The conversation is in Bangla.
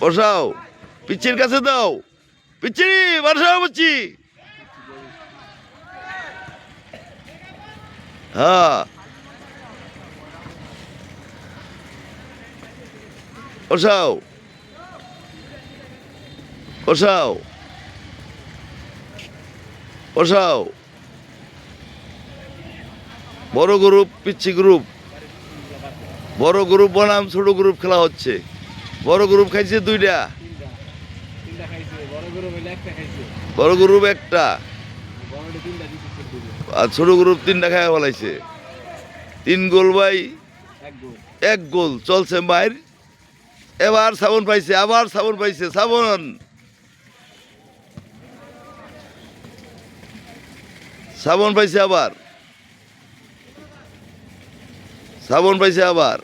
বসাও পিচ্ছির কাছে দাও। পিচ্ছি বসাও বচ্ছি হ্যাঁ। বসাও। বসাও। বসাও। বড় গ্রুপ পিচ্ছি গ্রুপ বড় গ্রুপ বনাম, ছোট গ্রুপ খেলা হচ্ছে। বড় গ্রুপ খাইছে দুইটা। বড় গ্রুপ একটা। আর ছোট গ্রুপ তিনটা খাইয়া ফেলাইছে। তিন গোল ভাই, এক গোল। চলছে মায়ের এবার সাবন পাইছে, আবার সাবন পাইছে, সাবন। সাবন পাইছে আবার। সাবন পাইছে আবার।